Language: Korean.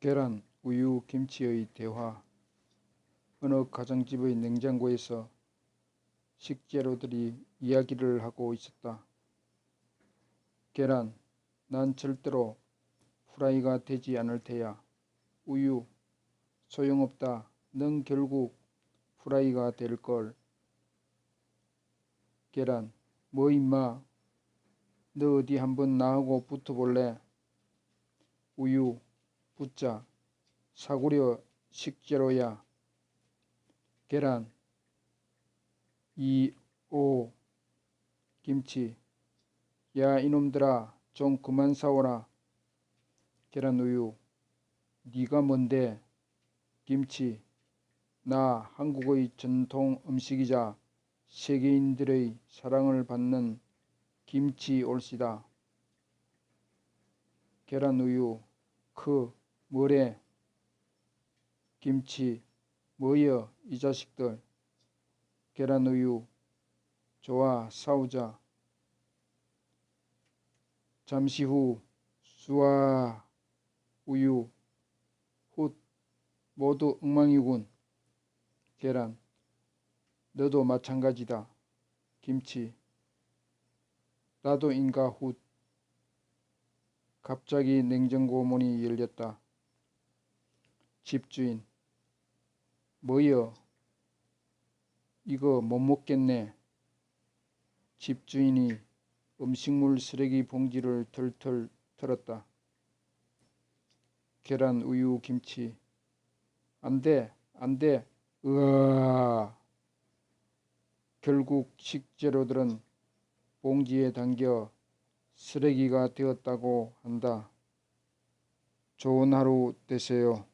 계란, 우유, 김치의 대화 어느 가정집의 냉장고에서 식재료들이 이야기를 하고 있었다. 계란, 난 절대로 후라이가 되지 않을 테야. 우유, 소용없다. 넌 결국 후라이가 될걸. 계란, 뭐 임마. 너 어디 한번 나하고 붙어볼래? 우유, 붙자. 사구려 식재료야. 계란, 이, 오, 김치. 야 이놈들아 좀 그만 싸워라. 계란 우유. 네가 뭔데? 김치. 나 한국의 전통 음식이자 세계인들의 사랑을 받는 김치 올시다. 계란 우유. 크 뭐래? 김치. 뭐여 이 자식들. 계란 우유. 좋아 싸우자. 잠시 후 수아 우유 훗 모두 엉망이군. 계란 너도 마찬가지다. 김치 나도 인가 훗 갑자기 냉장고 문이 열렸다. 집주인 뭐여 이거 못 먹겠네. 집주인이 음식물 쓰레기 봉지를 털털 털었다. 계란, 우유, 김치. 안 돼, 안 돼. 으아. 결국 식재료들은 봉지에 담겨 쓰레기가 되었다고 한다. 좋은 하루 되세요.